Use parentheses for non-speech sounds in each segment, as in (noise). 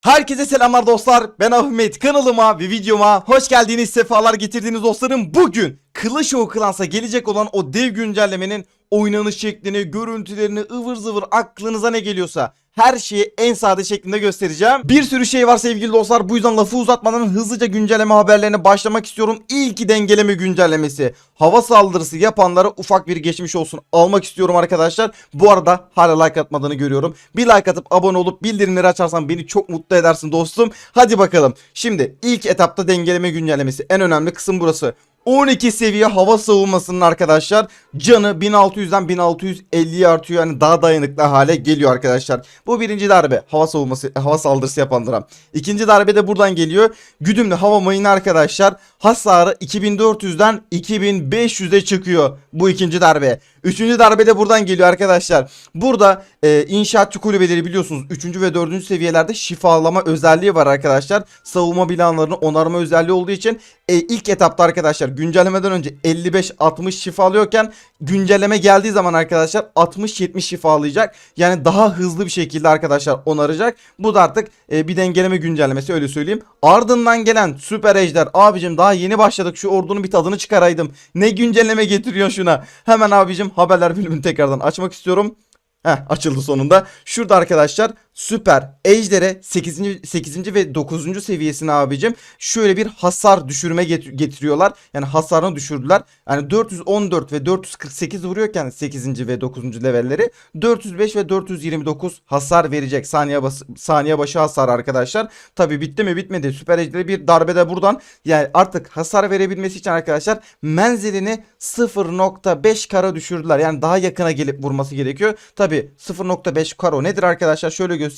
Herkese selamlar dostlar. Ben Ahmet. Kanalıma ve videoma hoş geldiniz. Sefalar getirdiniz dostlarım. Bugün Clash of Clans'a gelecek olan o dev güncellemenin oynanış şeklini, görüntülerini, ıvır zıvır aklınıza ne geliyorsa her şeyi en sade şeklinde göstereceğim. Bir sürü şey var sevgili dostlar. Bu yüzden lafı uzatmadan hızlıca güncelleme haberlerine başlamak istiyorum. İlk dengeleme güncellemesi. Hava saldırısı yapanlara ufak bir geçmiş olsun almak istiyorum arkadaşlar. Bu arada hala like atmadığını görüyorum. Bir like atıp abone olup bildirimleri açarsan beni çok mutlu edersin dostum. Hadi bakalım. Şimdi ilk etapta dengeleme güncellemesi. En önemli kısım burası. 12 seviye hava savunmasının arkadaşlar canı 1600'den 1650'ye artıyor yani daha dayanıklı hale geliyor arkadaşlar. Bu birinci darbe hava savunması hava saldırısı yapanlara. İkinci darbe de buradan geliyor. Güdümlü hava mayını arkadaşlar hasarı 2400'den 2500'e çıkıyor bu ikinci darbe. Üçüncü darbe de buradan geliyor arkadaşlar. Burada e, inşaatçı kulübeleri biliyorsunuz 3. ve 4. seviyelerde şifalama özelliği var arkadaşlar. Savunma binalarını onarma özelliği olduğu için e, ilk etapta arkadaşlar güncellemeden önce 55-60 şifalıyorken güncelleme geldiği zaman arkadaşlar 60-70 şifalayacak. Yani daha hızlı bir şekilde arkadaşlar onaracak. Bu da artık e, bir dengeleme güncellemesi öyle söyleyeyim. Ardından gelen süper ejder abicim daha yeni başladık şu ordunun bir tadını çıkaraydım. Ne güncelleme getiriyor şuna. Hemen abicim haberler bölümünü tekrardan açmak istiyorum. Heh açıldı sonunda. Şurada arkadaşlar süper ejder'e 8. 8. ve 9. seviyesine abicim şöyle bir hasar düşürme get- getiriyorlar. Yani hasarını düşürdüler. Yani 414 ve 448 vuruyorken 8. ve 9. levelleri 405 ve 429 hasar verecek. Saniye bas saniye başı hasar arkadaşlar. Tabi bitti mi bitmedi. Süper ejder'e bir darbede buradan yani artık hasar verebilmesi için arkadaşlar menzilini 0.5 kara düşürdüler. Yani daha yakına gelip vurması gerekiyor. Tabi 0.5 karo nedir arkadaşlar? Şöyle göstereyim.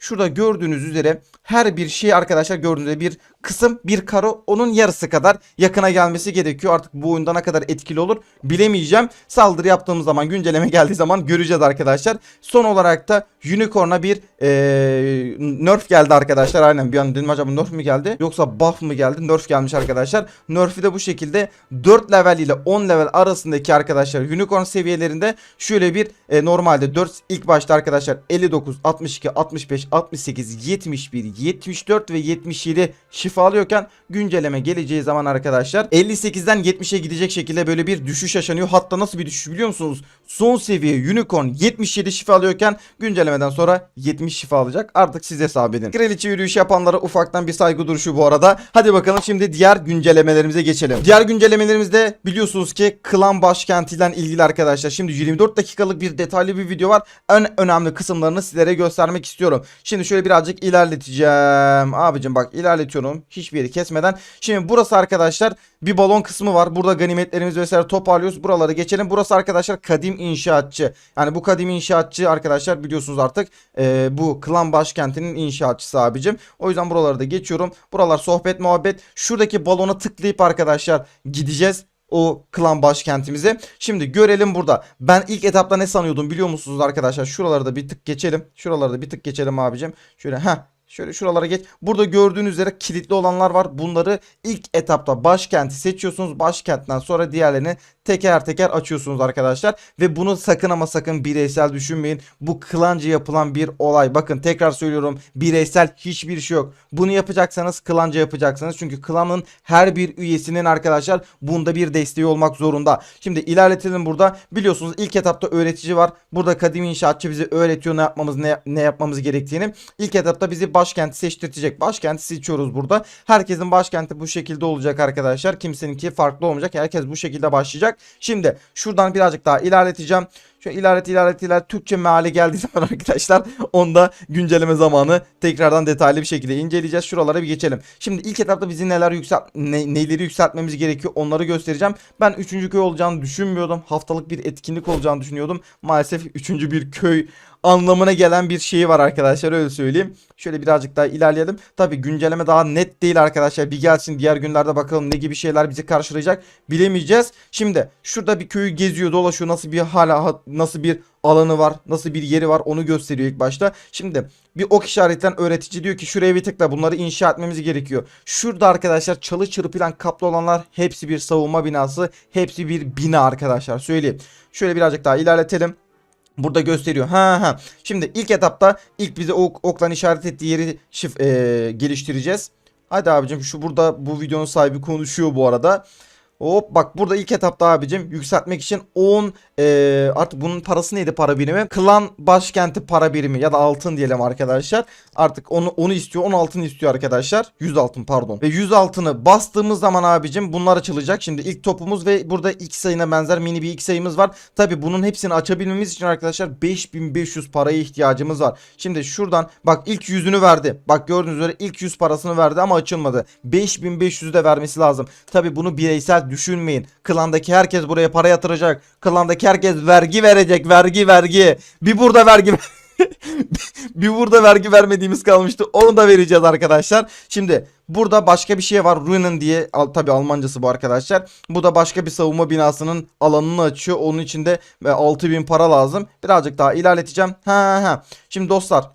Şurada gördüğünüz üzere her bir şey arkadaşlar gördüğünüz üzere bir kısım bir karo onun yarısı kadar yakına gelmesi gerekiyor. Artık bu oyunda ne kadar etkili olur bilemeyeceğim. Saldırı yaptığımız zaman güncelleme geldiği zaman göreceğiz arkadaşlar. Son olarak da Unicorn'a bir ee, nerf geldi arkadaşlar. Aynen bir an dedim acaba nerf mi geldi yoksa buff mı geldi? Nerf gelmiş arkadaşlar. Nerf'i de bu şekilde 4 level ile 10 level arasındaki arkadaşlar Unicorn seviyelerinde şöyle bir e, normalde 4 ilk başta arkadaşlar 59, 62, 65, 68, 71, 74 ve 77 şifa alıyorken güncelleme geleceği zaman arkadaşlar 58'den 70'e gidecek şekilde böyle bir düşüş yaşanıyor. Hatta nasıl bir düşüş biliyor musunuz? Son seviye Unicorn 77 şifa alıyorken güncellemeden sonra 70 şifa alacak. Artık siz hesap edin. Kraliçe yürüyüş yapanlara ufaktan bir saygı duruşu bu arada. Hadi bakalım şimdi diğer güncellemelerimize geçelim. Diğer güncellemelerimizde biliyorsunuz ki klan başkentiyle ilgili arkadaşlar. Şimdi 24 dakikalık bir detaylı bir video var. En önemli kısımlarını sizlere göstermek istiyorum. Şimdi şöyle birazcık ilerleteceğim. Abicim bak ilerletiyorum. Hiçbir yeri kesmeden. Şimdi burası arkadaşlar bir balon kısmı var. Burada ganimetlerimizi vesaire toparlıyoruz. Buraları geçelim. Burası arkadaşlar kadim inşaatçı. Yani bu kadim inşaatçı arkadaşlar biliyorsunuz artık e, bu klan başkentinin inşaatçısı abicim. O yüzden buraları da geçiyorum. Buralar sohbet muhabbet. Şuradaki balona tıklayıp arkadaşlar gideceğiz o klan başkentimize. Şimdi görelim burada. Ben ilk etapta ne sanıyordum biliyor musunuz arkadaşlar? Şuraları da bir tık geçelim. Şuraları da bir tık geçelim abicim. Şöyle ha Şöyle şuralara geç. Burada gördüğünüz üzere kilitli olanlar var. Bunları ilk etapta başkenti seçiyorsunuz. Başkentten sonra diğerlerini teker teker açıyorsunuz arkadaşlar. Ve bunu sakın ama sakın bireysel düşünmeyin. Bu klanca yapılan bir olay. Bakın tekrar söylüyorum. Bireysel hiçbir şey yok. Bunu yapacaksanız klanca yapacaksınız. Çünkü klanın her bir üyesinin arkadaşlar bunda bir desteği olmak zorunda. Şimdi ilerletelim burada. Biliyorsunuz ilk etapta öğretici var. Burada kadim inşaatçı bize öğretiyor ne yapmamız ne, ne yapmamız gerektiğini. İlk etapta bizi başkenti seçtirtecek. Başkenti seçiyoruz burada. Herkesin başkenti bu şekilde olacak arkadaşlar. Kimseninki farklı olmayacak. Herkes bu şekilde başlayacak. Şimdi şuradan birazcık daha ilerleteceğim. Şöyle ilerlet ilerlet ilerlet Türkçe meali geldiği (laughs) zaman arkadaşlar onda güncelleme zamanı tekrardan detaylı bir şekilde inceleyeceğiz. Şuralara bir geçelim. Şimdi ilk etapta bizim neler yükselt ne, neleri yükseltmemiz gerekiyor onları göstereceğim. Ben 3. köy olacağını düşünmüyordum. Haftalık bir etkinlik olacağını düşünüyordum. Maalesef 3. bir köy anlamına gelen bir şeyi var arkadaşlar öyle söyleyeyim. Şöyle birazcık daha ilerleyelim. Tabi güncelleme daha net değil arkadaşlar. Bir gelsin diğer günlerde bakalım ne gibi şeyler bizi karşılayacak bilemeyeceğiz. Şimdi şurada bir köyü geziyor dolaşıyor nasıl bir hala nasıl bir alanı var nasıl bir yeri var onu gösteriyor ilk başta. Şimdi bir ok işaretten öğretici diyor ki şuraya bir tıkla bunları inşa etmemiz gerekiyor. Şurada arkadaşlar çalı çırpılan kaplı olanlar hepsi bir savunma binası hepsi bir bina arkadaşlar söyleyeyim. Şöyle birazcık daha ilerletelim. Burada gösteriyor. Ha ha. Şimdi ilk etapta ilk bize ok, oklan işaret ettiği yeri şif, e, geliştireceğiz. Hadi abicim şu burada bu videonun sahibi konuşuyor bu arada. Hop bak burada ilk etapta abicim yükseltmek için 10 eee, artık bunun parası neydi para birimi? Klan başkenti para birimi ya da altın diyelim arkadaşlar. Artık onu onu istiyor. 10 altın istiyor arkadaşlar. 100 altın pardon. Ve 100 altını bastığımız zaman abicim bunlar açılacak. Şimdi ilk topumuz ve burada X sayına benzer mini bir X sayımız var. Tabi bunun hepsini açabilmemiz için arkadaşlar 5500 paraya ihtiyacımız var. Şimdi şuradan bak ilk yüzünü verdi. Bak gördüğünüz üzere ilk 100 parasını verdi ama açılmadı. 5500 de vermesi lazım. Tabi bunu bireysel düşünmeyin. Klandaki herkes buraya para yatıracak. Klandaki herkes vergi verecek. Vergi vergi. Bir burada vergi (laughs) bir burada vergi vermediğimiz kalmıştı. Onu da vereceğiz arkadaşlar. Şimdi burada başka bir şey var. Ruinen diye al, tabi Almancası bu arkadaşlar. Bu da başka bir savunma binasının alanını açıyor. Onun için de e, 6000 para lazım. Birazcık daha ilerleteceğim. Ha ha. Şimdi dostlar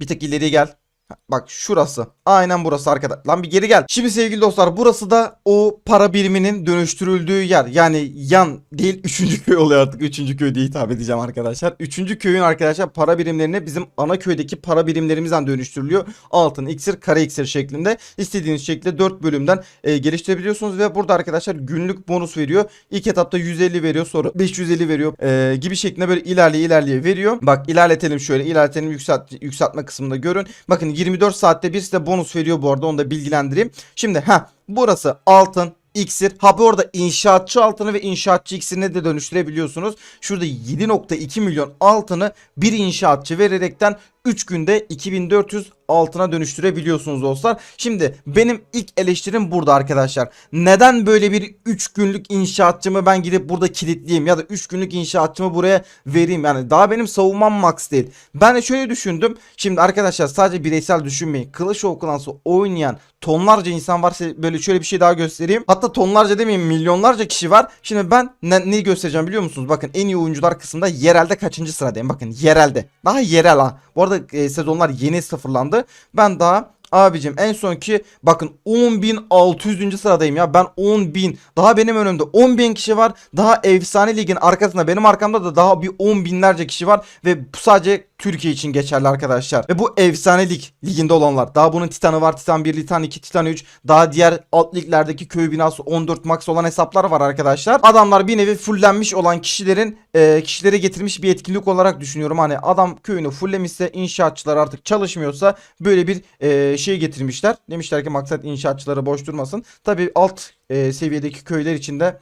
bir tık ileri gel. Bak şurası. Aynen burası arkadaşlar. Lan bir geri gel. Şimdi sevgili dostlar burası da o para biriminin dönüştürüldüğü yer. Yani yan değil (laughs) 3. köy oluyor artık. 3. köy diye hitap edeceğim arkadaşlar. 3. köyün arkadaşlar para birimlerine bizim ana köydeki para birimlerimizden dönüştürülüyor. Altın, iksir, kare iksir şeklinde. istediğiniz şekilde 4 bölümden e, geliştirebiliyorsunuz. Ve burada arkadaşlar günlük bonus veriyor. İlk etapta 150 veriyor. Sonra 550 veriyor. E, gibi şeklinde böyle ilerleye ilerleye veriyor. Bak ilerletelim şöyle. ilerletelim yükselt, yükseltme kısmında görün. Bakın 24 saatte bir size bonus veriyor bu arada onu da bilgilendireyim. Şimdi ha burası altın iksir. Ha bu arada inşaatçı altını ve inşaatçı iksirine de dönüştürebiliyorsunuz. Şurada 7.2 milyon altını bir inşaatçı vererekten 3 günde 2400 altına dönüştürebiliyorsunuz dostlar. Şimdi benim ilk eleştirim burada arkadaşlar. Neden böyle bir 3 günlük inşaatçımı ben gidip burada kilitleyeyim ya da 3 günlük inşaatçımı buraya vereyim. Yani daha benim savunmam max değil. Ben de şöyle düşündüm. Şimdi arkadaşlar sadece bireysel düşünmeyin. Kılıç okulansı oynayan tonlarca insan varsa böyle şöyle bir şey daha göstereyim. Hatta tonlarca demeyeyim milyonlarca kişi var. Şimdi ben ne, neyi göstereceğim biliyor musunuz? Bakın en iyi oyuncular kısmında yerelde kaçıncı sıradayım? Bakın yerelde. Daha yerel ha. Bu arada e, sezonlar yeni sıfırlandı. Ben daha abicim en sonki bakın 10.600. sıradayım ya. Ben 10.000 daha benim önümde 10.000 kişi var. Daha efsane ligin arkasında benim arkamda da daha bir 10 binlerce kişi var. Ve bu sadece Türkiye için geçerli arkadaşlar. Ve bu efsane lig liginde olanlar. Daha bunun Titan'ı var. Titan 1, Titan 2, Titan 3. Daha diğer alt liglerdeki köy binası 14 max olan hesaplar var arkadaşlar. Adamlar bir nevi fullenmiş olan kişilerin e, kişilere getirmiş bir etkinlik olarak düşünüyorum. Hani adam köyünü fullemişse inşaatçılar artık çalışmıyorsa böyle bir e, şey getirmişler. Demişler ki maksat inşaatçıları boş durmasın. Tabi alt e, seviyedeki köyler içinde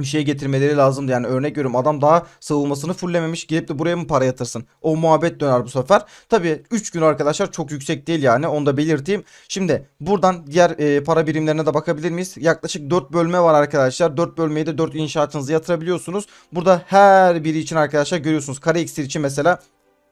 bir şey getirmeleri lazımdı. Yani örnek veriyorum adam daha savunmasını fullememiş gelip de buraya mı para yatırsın? O muhabbet döner bu sefer. Tabi 3 gün arkadaşlar çok yüksek değil yani onu da belirteyim. Şimdi buradan diğer e, para birimlerine de bakabilir miyiz? Yaklaşık 4 bölme var arkadaşlar. 4 bölmeyi de 4 inşaatınızı yatırabiliyorsunuz. Burada her biri için arkadaşlar görüyorsunuz. Kare iksir için mesela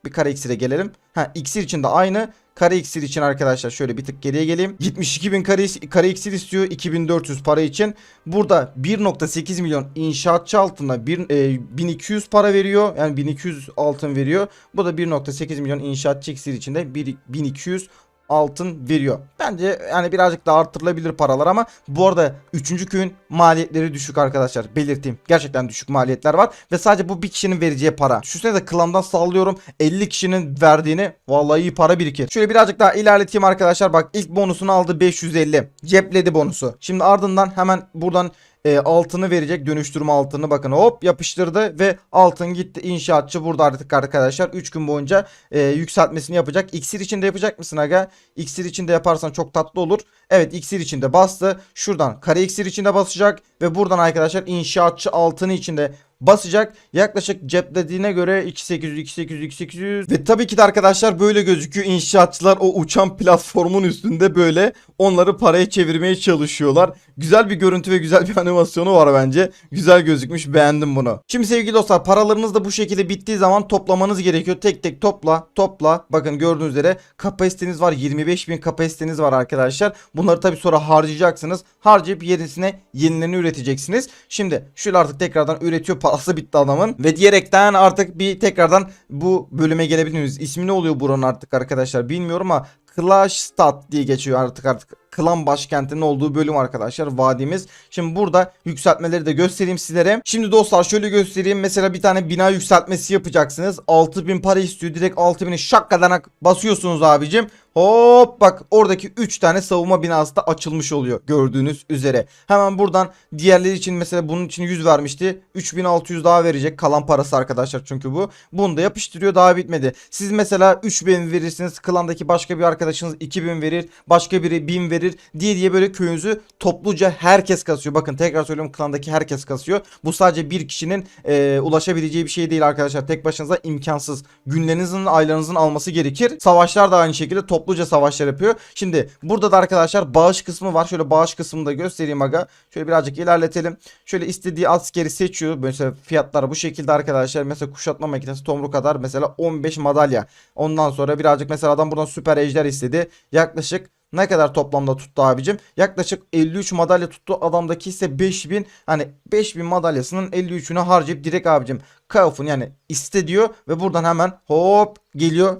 bir kare iksire gelelim. Ha iksir için de aynı. Kare iksir için arkadaşlar şöyle bir tık geriye geleyim. 72 bin kare, kare iksir istiyor 2400 para için. Burada 1.8 milyon inşaatçı altına bir, e, 1200 para veriyor. Yani 1200 altın veriyor. Bu da 1.8 milyon inşaatçı iksir için de 1, 1200 altın veriyor. Bence yani birazcık daha arttırılabilir paralar ama bu arada 3. köyün maliyetleri düşük arkadaşlar. Belirteyim. Gerçekten düşük maliyetler var ve sadece bu bir kişinin vereceği para. Düşünsenize klandan sallıyorum 50 kişinin verdiğini vallahi iyi para birikir. Şöyle birazcık daha ilerleteyim arkadaşlar. Bak ilk bonusunu aldı 550. Cepledi bonusu. Şimdi ardından hemen buradan e, altını verecek dönüştürme altını bakın. Hop yapıştırdı ve altın gitti. İnşaatçı burada artık arkadaşlar. 3 gün boyunca e, yükseltmesini yapacak. İksir içinde yapacak mısın aga? İksir içinde yaparsan çok tatlı olur evet iksir içinde bastı şuradan kare iksir içinde basacak ve buradan arkadaşlar inşaatçı altını içinde basacak. Yaklaşık ceplediğine göre 2800 2800 2800 ve tabii ki de arkadaşlar böyle gözüküyor. İnşaatçılar o uçan platformun üstünde böyle onları paraya çevirmeye çalışıyorlar. Güzel bir görüntü ve güzel bir (laughs) animasyonu var bence. Güzel gözükmüş. Beğendim bunu. Şimdi sevgili dostlar paralarınız da bu şekilde bittiği zaman toplamanız gerekiyor. Tek tek topla, topla. Bakın gördüğünüz üzere kapasiteniz var. 25.000 kapasiteniz var arkadaşlar. Bunları tabii sonra harcayacaksınız. Harcayıp yenisine yenilerini üreteceksiniz. Şimdi şöyle artık tekrardan üretiyor parası bitti adamın. Ve diyerekten artık bir tekrardan bu bölüme gelebiliriz. İsmi ne oluyor buranın artık arkadaşlar bilmiyorum ama Clash Stat diye geçiyor artık artık. klan başkentinin olduğu bölüm arkadaşlar vadimiz. Şimdi burada yükseltmeleri de göstereyim sizlere. Şimdi dostlar şöyle göstereyim. Mesela bir tane bina yükseltmesi yapacaksınız. 6000 para istiyor. Direkt 6000'i şakkadanak basıyorsunuz abicim. Hop bak oradaki 3 tane savunma binası da açılmış oluyor gördüğünüz üzere. Hemen buradan diğerleri için mesela bunun için 100 vermişti. 3600 daha verecek kalan parası arkadaşlar çünkü bu. Bunu da yapıştırıyor daha bitmedi. Siz mesela 3000 verirsiniz klandaki başka bir arkadaşınız 2000 verir. Başka biri 1000 verir diye diye böyle köyünüzü topluca herkes kasıyor. Bakın tekrar söylüyorum klandaki herkes kasıyor. Bu sadece bir kişinin e, ulaşabileceği bir şey değil arkadaşlar. Tek başınıza imkansız. Günlerinizin aylarınızın alması gerekir. Savaşlar da aynı şekilde topluca savaşlar yapıyor. Şimdi burada da arkadaşlar bağış kısmı var. Şöyle bağış kısmını da göstereyim aga. Şöyle birazcık ilerletelim. Şöyle istediği askeri seçiyor. Mesela fiyatlar bu şekilde arkadaşlar. Mesela kuşatma makinesi tomru kadar mesela 15 madalya. Ondan sonra birazcık mesela adam buradan süper ejder istedi. Yaklaşık ne kadar toplamda tuttu abicim? Yaklaşık 53 madalya tuttu. Adamdaki ise 5000 hani 5000 madalyasının 53'ünü harcayıp direkt abicim Kauf'un yani iste diyor ve buradan hemen hop geliyor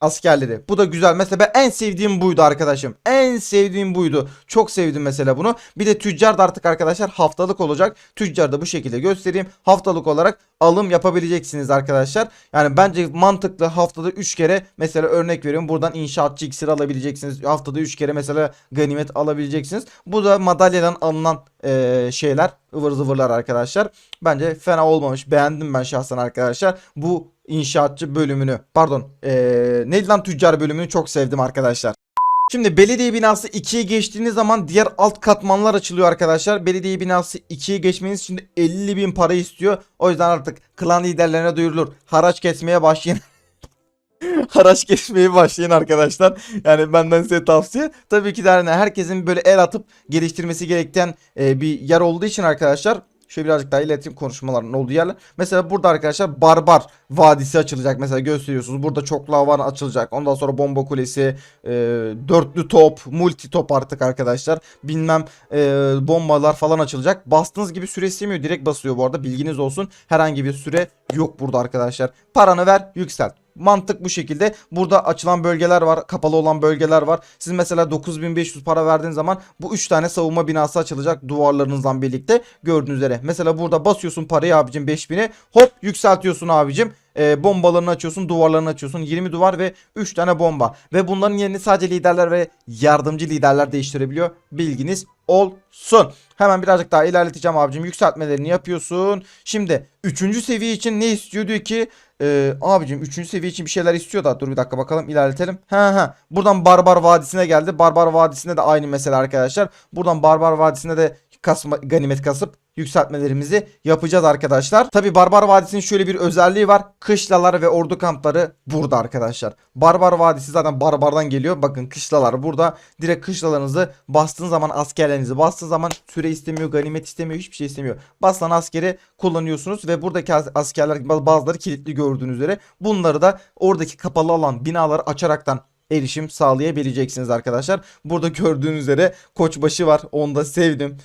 askerleri. Bu da güzel. Mesela ben en sevdiğim buydu arkadaşım. En sevdiğim buydu. Çok sevdim mesela bunu. Bir de tüccar da artık arkadaşlar haftalık olacak. Tüccar da bu şekilde göstereyim. Haftalık olarak alım yapabileceksiniz arkadaşlar. Yani bence mantıklı haftada 3 kere mesela örnek veriyorum. Buradan inşaatçı iksir alabileceksiniz. Haftada 3 kere mesela ganimet alabileceksiniz. Bu da madalyadan alınan eee, şeyler. ıvır zıvırlar arkadaşlar. Bence fena olmamış. Beğendim ben şahsen arkadaşlar. Bu inşaatçı bölümünü pardon eee neydi lan tüccar bölümünü çok sevdim arkadaşlar. Şimdi belediye binası 2'ye geçtiğiniz zaman diğer alt katmanlar açılıyor arkadaşlar. Belediye binası 2'ye geçmeniz için de 50 bin para istiyor. O yüzden artık klan liderlerine duyurulur. Haraç kesmeye başlayın. (laughs) Haraç kesmeye başlayın arkadaşlar. Yani benden size tavsiye. Tabii ki de herkesin böyle el atıp geliştirmesi gereken e, bir yer olduğu için arkadaşlar Şöyle birazcık daha iletişim konuşmalarının olduğu yerler. Mesela burada arkadaşlar Barbar Vadisi açılacak. Mesela gösteriyorsunuz. Burada çoklu havan açılacak. Ondan sonra bomba kulesi, e, dörtlü top, multi top artık arkadaşlar. Bilmem e, bombalar falan açılacak. Bastığınız gibi süre istemiyor. Direkt basıyor bu arada. Bilginiz olsun. Herhangi bir süre yok burada arkadaşlar. Paranı ver, yükselt. Mantık bu şekilde. Burada açılan bölgeler var. Kapalı olan bölgeler var. Siz mesela 9500 para verdiğiniz zaman bu 3 tane savunma binası açılacak duvarlarınızdan birlikte. Gördüğünüz üzere. Mesela burada basıyorsun parayı abicim 5000'e. Hop yükseltiyorsun abicim. E, bombalarını açıyorsun, duvarlarını açıyorsun. 20 duvar ve 3 tane bomba. Ve bunların yerini sadece liderler ve yardımcı liderler değiştirebiliyor. Bilginiz olsun. Hemen birazcık daha ilerleteceğim abicim. Yükseltmelerini yapıyorsun. Şimdi 3. seviye için ne istiyor diyor ki ee, abicim 3. seviye için bir şeyler istiyor da dur bir dakika bakalım ilerletelim. Ha ha. Buradan Barbar Vadisi'ne geldi. Barbar Vadisi'nde de aynı mesele arkadaşlar. Buradan Barbar Vadisi'ne de kasma, ganimet kasıp yükseltmelerimizi yapacağız arkadaşlar. Tabi Barbar Vadisi'nin şöyle bir özelliği var. Kışlalar ve ordu kampları burada arkadaşlar. Barbar Vadisi zaten Barbar'dan geliyor. Bakın kışlalar burada. Direkt kışlalarınızı bastığın zaman askerlerinizi bastığın zaman süre istemiyor, ganimet istemiyor, hiçbir şey istemiyor. Basılan askeri kullanıyorsunuz ve buradaki as- askerler bazıları kilitli gördüğünüz üzere. Bunları da oradaki kapalı alan binaları açaraktan erişim sağlayabileceksiniz arkadaşlar. Burada gördüğünüz üzere koçbaşı var. Onu da sevdim.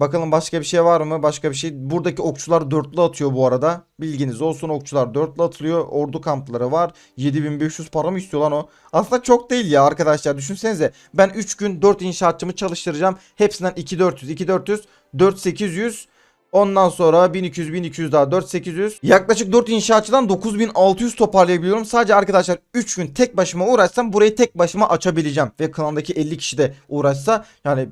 Bakalım başka bir şey var mı? Başka bir şey. Buradaki okçular dörtlü atıyor bu arada. Bilginiz olsun okçular dörtlü atılıyor. Ordu kampları var. 7500 para mı istiyor lan o? Aslında çok değil ya arkadaşlar. Düşünsenize. Ben 3 gün 4 inşaatçımı çalıştıracağım. Hepsinden 2400, 2400, 4800. Ondan sonra 1200, 1200 daha 4800. Yaklaşık 4 inşaatçıdan 9600 toparlayabiliyorum. Sadece arkadaşlar 3 gün tek başıma uğraşsam burayı tek başıma açabileceğim. Ve klandaki 50 kişi de uğraşsa yani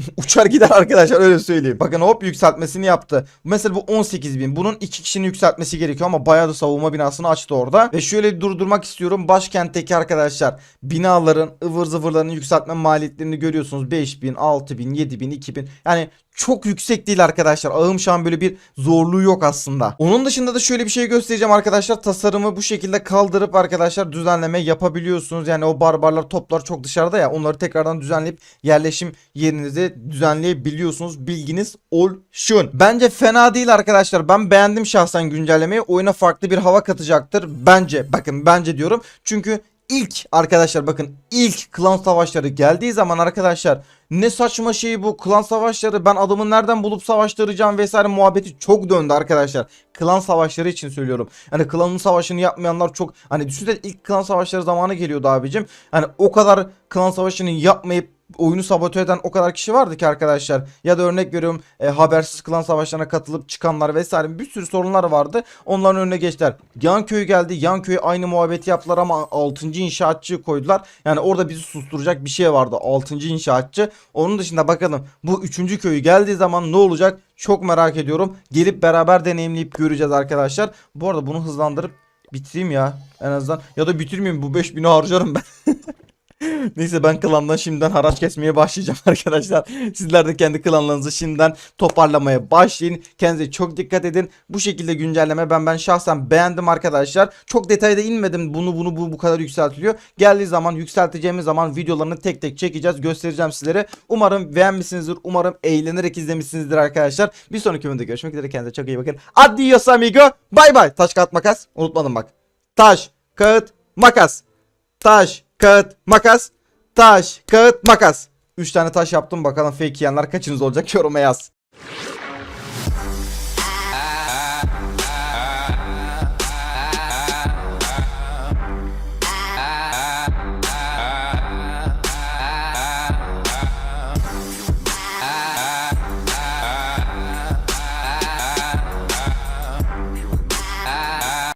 (laughs) uçar gider arkadaşlar öyle söyleyeyim. Bakın hop yükseltmesini yaptı. Mesela bu 18.000. Bunun iki kişinin yükseltmesi gerekiyor ama bayağı da savunma binasını açtı orada. Ve şöyle durdurmak istiyorum. Başkentteki arkadaşlar binaların ıvır zıvırlarının yükseltme maliyetlerini görüyorsunuz. 5000, 6000, 7000, 2000. Yani çok yüksek değil arkadaşlar. Ağım şu an böyle bir zorluğu yok aslında. Onun dışında da şöyle bir şey göstereceğim arkadaşlar. Tasarımı bu şekilde kaldırıp arkadaşlar düzenleme yapabiliyorsunuz. Yani o barbarlar toplar çok dışarıda ya. Onları tekrardan düzenleyip yerleşim yerinizi düzenleyebiliyorsunuz. Bilginiz olsun. Bence fena değil arkadaşlar. Ben beğendim şahsen güncellemeyi. Oyuna farklı bir hava katacaktır. Bence. Bakın bence diyorum. Çünkü ilk arkadaşlar bakın ilk klan savaşları geldiği zaman arkadaşlar ne saçma şey bu klan savaşları ben adamı nereden bulup savaştıracağım vesaire muhabbeti çok döndü arkadaşlar. Klan savaşları için söylüyorum. Yani klanın savaşını yapmayanlar çok hani düşünsene ilk klan savaşları zamanı geliyordu abicim. Hani o kadar klan savaşını yapmayıp oyunu sabote eden o kadar kişi vardı ki arkadaşlar. Ya da örnek veriyorum e, habersiz klan savaşlarına katılıp çıkanlar vesaire bir sürü sorunlar vardı. Onların önüne geçtiler. Yan köy geldi. Yan köy aynı muhabbeti yaptılar ama 6. inşaatçı koydular. Yani orada bizi susturacak bir şey vardı. 6. inşaatçı. Onun dışında bakalım bu 3. köyü geldiği zaman ne olacak? Çok merak ediyorum. Gelip beraber deneyimleyip göreceğiz arkadaşlar. Bu arada bunu hızlandırıp bitireyim ya en azından. Ya da bitirmeyeyim bu 5000'i harcarım ben. (laughs) (laughs) Neyse ben klandan şimdiden haraç kesmeye başlayacağım (laughs) arkadaşlar. Sizler de kendi klanlarınızı şimdiden toparlamaya başlayın. Kendinize çok dikkat edin. Bu şekilde güncelleme ben ben şahsen beğendim arkadaşlar. Çok detayda inmedim. Bunu bunu bu bu kadar yükseltiliyor. Geldiği zaman yükselteceğimiz zaman videolarını tek tek çekeceğiz. Göstereceğim sizlere. Umarım beğenmişsinizdir. Umarım eğlenerek izlemişsinizdir arkadaşlar. Bir sonraki bölümde görüşmek üzere. Kendinize çok iyi bakın. Adios amigo. Bay bay. Taş kağıt makas. Unutmadım bak. Taş kağıt makas. Taş, kağıt, makas. Taş, kağıt, makas. 3 tane taş yaptım bakalım fake yiyenler kaçınız olacak yoruma yaz.